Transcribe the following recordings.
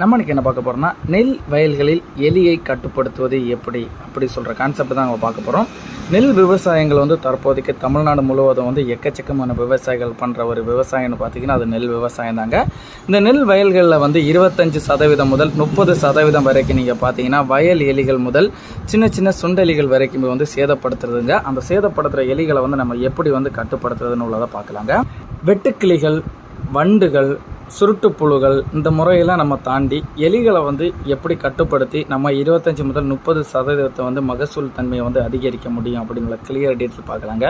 நம்ம என்ன பார்க்க போகிறோம்னா நெல் வயல்களில் எலியை கட்டுப்படுத்துவது எப்படி? அப்படி சொல்கிற கான்செப்ட் தான் நம்ம பார்க்க போகிறோம் நெல் விவசாயங்கள் வந்து தற்போதைக்கு தமிழ்நாடு முழுவதும் வந்து எக்கச்சக்கமான விவசாயிகள் பண்ணுற ஒரு விவசாயம்னு பார்த்தீங்கன்னா அது நெல் விவசாயம் தாங்க. இந்த நெல் வயல்களில் வந்து இருபத்தஞ்சு சதவீதம் முதல் முப்பது சதவீதம் வரைக்கும் நீங்கள் பார்த்தீங்கன்னா வயல் எலிகள் முதல் சின்ன சின்ன சுண்டெலிகள் வரைக்கும் வந்து சேதப்படுத்துறதுங்க. அந்த சேதப்படுத்துகிற எலிகளை வந்து நம்ம எப்படி வந்து கட்டுப்படுத்துறதுன்னு உள்ளதை பார்க்கலாங்க. வெட்டுக்கிளிகள் வண்டுகள் சுருட்டு புழுகள் இந்த முறையெல்லாம் நம்ம தாண்டி எலிகளை வந்து எப்படி கட்டுப்படுத்தி நம்ம இருபத்தஞ்சி முதல் முப்பது சதவீதத்தை வந்து மகசூல் தன்மையை வந்து அதிகரிக்க முடியும் அப்படிங்கிற கிளியர் டீட்டெயில் பார்க்கலாங்க.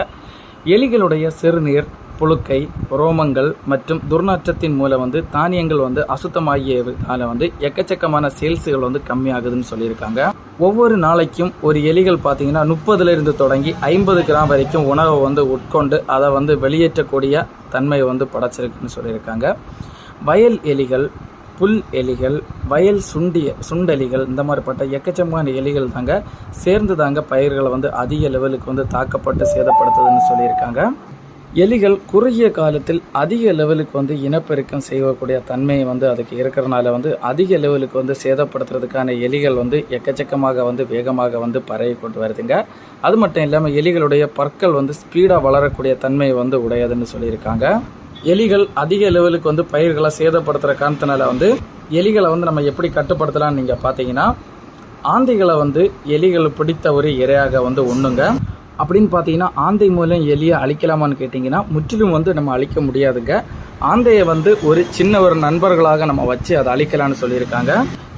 எலிகளுடைய சிறுநீர் புழுக்கை ரோமங்கள் மற்றும் துர்நாற்றத்தின் மூலம் வந்து தானியங்கள் வந்து அசுத்தமாகியதால வந்து எக்கச்சக்கமான சேல்ஸுகள் வந்து கம்மியாகுதுன்னு சொல்லியிருக்காங்க. ஒவ்வொரு நாளைக்கும் ஒரு எலிகள் பார்த்தீங்கன்னா முப்பதுலேருந்து தொடங்கி ஐம்பது கிராம் வரைக்கும் உணவை வந்து உட்கொண்டு அதை வந்து வெளியேற்றக்கூடிய தன்மை வந்து படைச்சிருக்குன்னு சொல்லியிருக்காங்க. வயல் எலிகள் புல் எலிகள் வயல் சுண்டிய சுண்டெலிகள் இந்த மாதிரிப்பட்ட எக்கச்சக்கமான எலிகள் தாங்க சேர்ந்து தாங்க பயிர்களை வந்து அதிக லெவலுக்கு வந்து தாக்கப்பட்டு சேதப்படுத்துதுன்னு சொல்லியிருக்காங்க. எலிகள் குறுகிய காலத்தில் அதிக லெவலுக்கு வந்து இனப்பெருக்கம் செய்யக்கூடிய தன்மை வந்து அதுக்கு இருக்கிறனால வந்து அதிக லெவலுக்கு வந்து சேதப்படுத்துறதுக்கான எலிகள் வந்து எக்கச்சக்கமாக வந்து வேகமாக வந்து பரவி கொண்டு வருதுங்க. அது மட்டும் இல்லாமல் எலிகளுடைய பற்கள் வந்து ஸ்பீடாக வளரக்கூடிய தன்மை வந்து உடையதுன்னு சொல்லியிருக்காங்க. எலிகள் அதிக லெவலுக்கு வந்து பயிர்களை சேதப்படுத்துகிற காரணத்தினால வந்து எலிகளை வந்து நம்ம எப்படி கட்டுப்படுத்தலாம்னு நீங்கள் பார்த்தீங்கன்னா ஆந்தைகளை வந்து எலிகள் பிடித்த ஒரு இரையாக வந்து ஒன்றுங்க அப்படின்னு பார்த்தீங்கன்னா ஆந்தை மூலம் எலியை அழிக்கலாமான்னு கேட்டிங்கன்னா முற்றிலும் வந்து நம்ம அழிக்க முடியாதுங்க. ஆந்தையை வந்து ஒரு சின்ன ஒரு நண்பர்களாக நம்ம வச்சு அதை அழிக்கலாம்னு சொல்லியிருக்காங்க.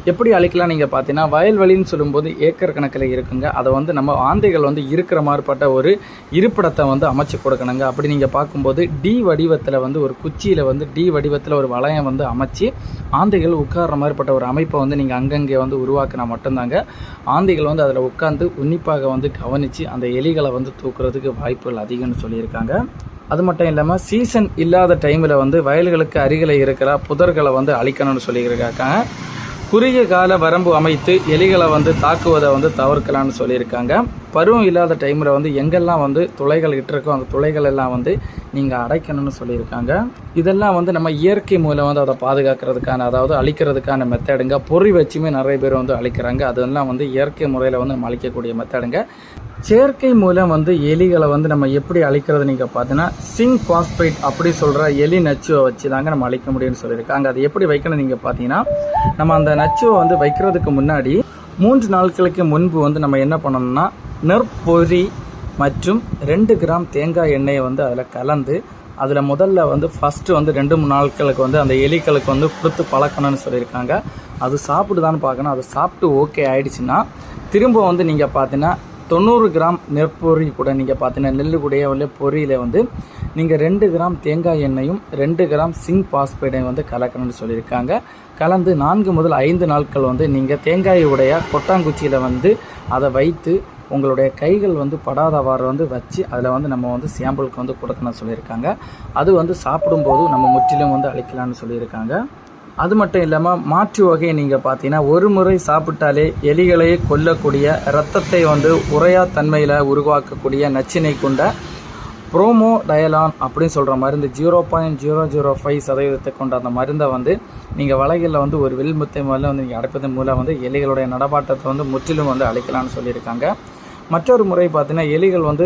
எப்படி அழிக்கலாம் நீங்கள் பார்த்தீங்கன்னா வயல்வெளின்னு சொல்லும்போது ஏக்கர் கணக்கில் இருக்குங்க. அதை வந்து நம்ம ஆந்தைகள் வந்து இருக்கிற மாதிரிப்பட்ட ஒரு இருப்பிடத்தை வந்து அமைச்சு கொடுக்கணுங்க. அப்படி நீங்கள் பார்க்கும்போது டி வடிவத்தில் வந்து ஒரு குச்சியில் வந்து டி வடிவத்தில் ஒரு வளையம் வந்து அமைச்சு ஆந்தைகள் உட்கார்ற மாதிரிப்பட்ட ஒரு அமைப்பை வந்து நீங்கள் அங்கங்கே வந்து உருவாக்கினா மட்டும்தாங்க. ஆந்தைகள் வந்து அதில் உட்காந்து உன்னிப்பாக வந்து கவனித்து அந்த எலிகளை வந்து தூக்குறதுக்கு வாய்ப்புகள் அதிகம்னு சொல்லியிருக்காங்க. அது மட்டும் இல்லாமல் சீசன் இல்லாத டைமில் வந்து வயல்களுக்கு அருகில் இருக்கிற புதர்களை வந்து அழிக்கணும்னு சொல்லியிருக்காங்க. குறுகிய கால வரம்பு அமைத்து எலிகளை வந்து தாக்குவதை வந்து தவிர்க்கலாம்னு சொல்லியிருக்காங்க. பருவம் இல்லாத டைமில் வந்து எங்கெல்லாம் வந்து துளைகள் இட்டிருக்கோ அந்த துளைகள் எல்லாம் வந்து நீங்கள் அடைக்கணும்னு சொல்லியிருக்காங்க. இதெல்லாம் வந்து நம்ம இயற்கை மூலம் வந்து அதை பாதுகாக்கிறதுக்கான அதாவது அழிக்கிறதுக்கான மெத்தடுங்க பொறி வச்சுமே நிறைய பேர் வந்து அழிக்கிறாங்க. அதெல்லாம் வந்து இயற்கை முறையில் வந்து நம்ம அழிக்கக்கூடிய மெத்தடுங்க செயற்கை மூலம் வந்து எலிகளை வந்து நம்ம எப்படி அழிக்கிறது நீங்கள் பார்த்தீங்கன்னா சிங் பாஸ்பைட் அப்படி சொல்கிற எலி நச்சுவை வச்சு தாங்க நம்ம அழிக்க முடியும்னு சொல்லியிருக்காங்க. அதை எப்படி வைக்கணும் நீங்கள் பார்த்தீங்கன்னா நம்ம அந்த நச்சுவை வந்து வைக்கிறதுக்கு முன்னாடி மூன்று நாட்களுக்கு முன்பு வந்து நம்ம என்ன பண்ணணும்னா நெற்பொறி மற்றும் ரெண்டு கிராம் தேங்காய் எண்ணெயை வந்து அதில் கலந்து அதில் முதல்ல வந்து ஃபஸ்ட்டு வந்து ரெண்டு மூணு நாட்களுக்கு வந்து அந்த எலிகளுக்கு வந்து கொடுத்து பழக்கணும்னு சொல்லியிருக்காங்க. அது சாப்பிடுதான்னு பார்க்கணும். அது சாப்பிட்டு ஓகே ஆயிடுச்சுன்னா திரும்ப வந்து நீங்கள் பார்த்தீங்கன்னா தொண்ணூறு கிராம் நெற்பொறி கூட நீங்கள் பார்த்தீங்கன்னா நெல்லுக்குடைய உள்ள பொரியில் வந்து நீங்கள் ரெண்டு கிராம் தேங்காய் எண்ணெயும் ரெண்டு கிராம் சிங் பாஸ்பேட்டையும் வந்து கலக்கணும்னு சொல்லியிருக்காங்க. கலந்து நான்கு முதல் ஐந்து நாட்கள் வந்து நீங்கள் தேங்காயுடைய கொட்டாங்குச்சியில் வந்து அதை வைத்து உங்களுடைய கைகள் வந்து படாதவாறு வந்து வச்சு அதில் வந்து நம்ம வந்து சாம்பிளுக்கு வந்து கொடுக்கணும்னு சொல்லியிருக்காங்க. அது வந்து சாப்பிடும்போது நம்ம முற்றிலும் வந்து அழிக்கலாம்னு சொல்லியிருக்காங்க. அது மட்டும் இல்லாமல் மாற்று வகையை நீங்கள் பார்த்தீங்கன்னா ஒரு முறை சாப்பிட்டாலே எலிகளை கொல்லக்கூடிய இரத்தத்தை வந்து உரையா தன்மையில் உருவாக்கக்கூடிய நச்சினை கொண்ட ப்ரோமோ டயலான் அப்படின்னு சொல்கிற மருந்து zero point zero zero five சதவீதத்தை கொண்ட அந்த மருந்தை வந்து நீங்கள் வலைகளில் வந்து ஒரு வில்முத்தை முதல்ல வந்து நீங்கள் அடைப்பதன் மூலம் வந்து எலிகளுடைய நடமாட்டத்தை வந்து முற்றிலும் வந்து அழிக்கலாம்னு சொல்லியிருக்காங்க. மற்றொரு முறை பார்த்தீங்கன்னா எலிகள் வந்து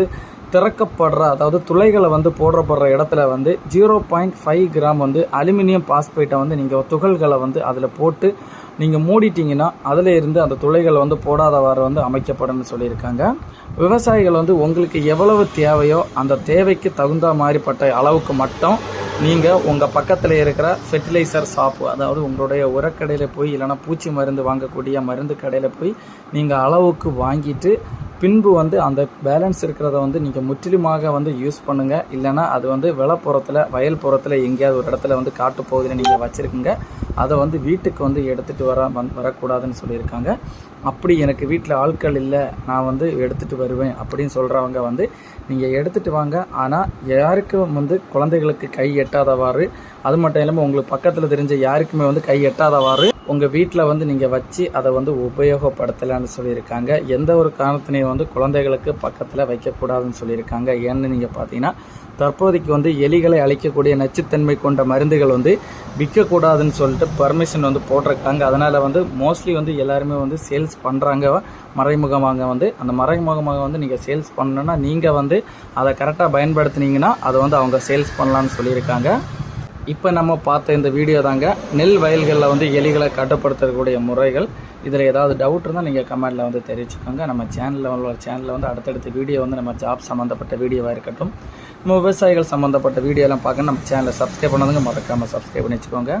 திறக்கப்படுற அதாவது துளைகளை வந்து போடப்படுற இடத்துல வந்து ஜீரோ பாயிண்ட் ஃபைவ் கிராம் வந்து அலுமினியம் பாஸ்பேட்டை வந்து நீங்கள் துகள்களை வந்து அதில் போட்டு நீங்கள் மூடிட்டீங்கன்னா அதில் இருந்து அந்த துளைகளை வந்து போடாதவாறு வந்து அமைக்கப்படும்னு சொல்லியிருக்காங்க. விவசாயிகள் வந்து உங்களுக்கு எவ்வளவு தேவையோ அந்த தேவைக்கு தகுந்த மாதிரிப்பட்ட அளவுக்கு மட்டும் நீங்கள் உங்கள் பக்கத்தில் இருக்கிற ஃபெர்டிலைசர் ஷாப்பு அதாவது உங்களுடைய உரக்கடையில் போய் இல்லைனா பூச்சி மருந்து வாங்கக்கூடிய மருந்து கடையில் போய் நீங்கள் அளவுக்கு வாங்கிட்டு பின்பு வந்து அந்த பேலன்ஸ் இருக்கிறத வந்து நீங்கள் முற்றிலுமாக வந்து யூஸ் பண்ணுங்கள் இல்லைனா அது வந்து விளப்புறத்தில் வயல் புறத்தில் எங்கேயாவது ஒரு இடத்துல வந்து காட்டு நீங்கள் வச்சுருக்குங்க. அதை வந்து வீட்டுக்கு வந்து எடுத்துகிட்டு வர வந் வரக்கூடாதுன்னு சொல்லியிருக்காங்க. அப்படி எனக்கு வீட்டில் ஆட்கள் இல்லை நான் வந்து எடுத்துகிட்டு வருவேன் அப்படின்னு சொல்கிறவங்க வந்து நீங்கள் எடுத்துகிட்டு வாங்க. ஆனால் யாருக்கும் வந்து குழந்தைகளுக்கு கை எட்டாதவாறு அது மட்டும் இல்லாமல் உங்களுக்கு பக்கத்தில் தெரிஞ்ச யாருக்குமே வந்து கை எட்டாதவாறு உங்கள் வீட்டில் வந்து நீங்கள் வச்சு அதை வந்து உபயோகப்படுத்தலான்னு சொல்லியிருக்காங்க. எந்த ஒரு காரணத்தினையும் வந்து குழந்தைகளுக்கு பக்கத்தில் வைக்கக்கூடாதுன்னு சொல்லியிருக்காங்க. ஏன்னு நீங்கள் பார்த்தீங்கன்னா தற்போதைக்கு வந்து எலிகளை அழிக்கக்கூடிய நச்சுத்தன்மை கொண்ட மருந்துகள் வந்து விற்கக்கூடாதுன்னு சொல்லிட்டு பர்மிஷன் வந்து போட்டிருக்காங்க. அதனால் வந்து மோஸ்ட்லி வந்து எல்லாருமே வந்து சேல்ஸ் பண்ணுறாங்க மறைமுகமாக வந்து அந்த மறைமுகமாக வந்து நீங்கள் சேல்ஸ் பண்ணணுன்னா நீங்கள் வந்து அதை கரெக்டாக பயன்படுத்துனீங்கன்னா அதை வந்து அவங்க சேல்ஸ் பண்ணலான்னு சொல்லியிருக்காங்க. இப்போ நம்ம பார்த்த இந்த வீடியோ தாங்க நெல் வயல்களில் வந்து எலிகளை கட்டுப்படுத்தக்கூடிய முறைகள். இதில் ஏதாவது டவுட் இருந்தால் நீங்கள் கமெண்டில் வந்து தெரிவிச்சுக்கோங்க. நம்ம சேனலில் உள்ள சேனலில் வந்து அடுத்தடுத்த வீடியோ வந்து நம்ம ஜாப் சம்மந்தப்பட்ட வீடியோவாக இருக்கட்டும். நம்ம விவசாயிகள் சம்மந்தப்பட்ட வீடியோலாம் பார்க்க நம்ம சேனலை சப்ஸ்கிரைப் பண்ணதுங்க மறக்காமல் சப்ஸ்கிரைப் பண்ணி வச்சுக்கோங்க